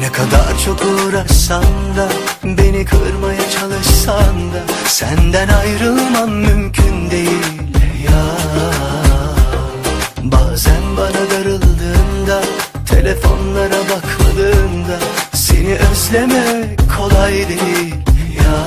Ne kadar çok uğraşsan da Beni kırmaya çalışsan da Senden ayrılmam mümkün değil ya. Bazen bana darıldığında Telefonlara bakmadığında Seni özlemek kolay değil ya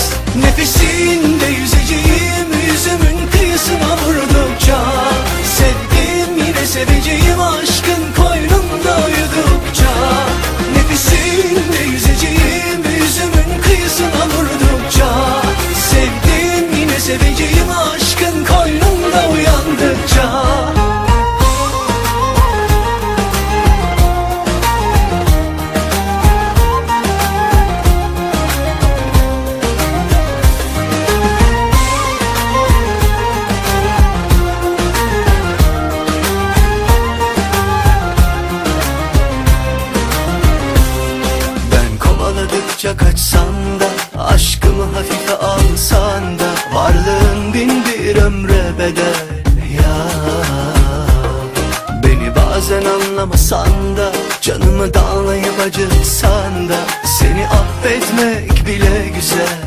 aşkın koynunda uyandıkça. Ben kovaladıkça kaçsam anlamasan da Canımı dağlayıp acıtsan da Seni affetmek bile güzel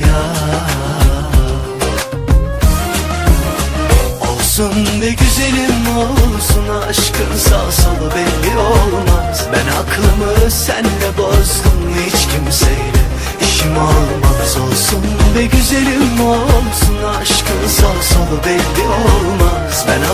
ya. Olsun be güzelim olsun aşkın sağ belli olmaz. Ben aklımı senle bozdum hiç kimseyle işim olmaz. Olsun be güzelim olsun aşkın sağ belli olmaz. Ben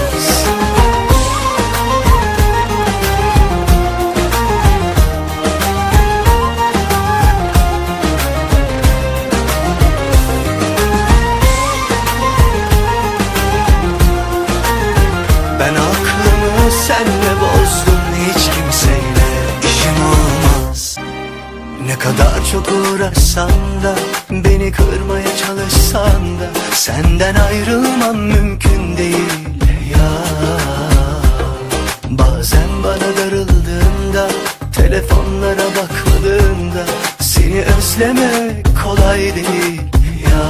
kadar çok uğraşsan da Beni kırmaya çalışsan da Senden ayrılmam mümkün değil ya. Bazen bana darıldığında Telefonlara bakmadığında Seni özlemek kolay değil ya.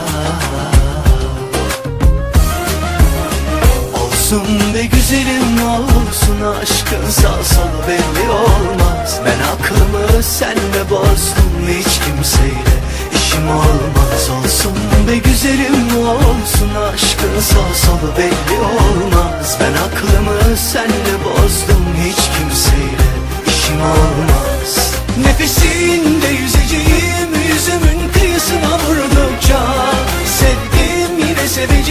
Olsun olsun aşkın sağ solu belli olmaz. Ben aklımı senle bozdum hiç kimseyle işim olmaz. Olsun be güzelim olsun aşkın sağ solu belli olmaz. Ben aklımı senle bozdum hiç kimseyle işim olmaz. Nefesinde yüzeceğim yüzümün kıyısına vurdukça Sevdim yine seveceğim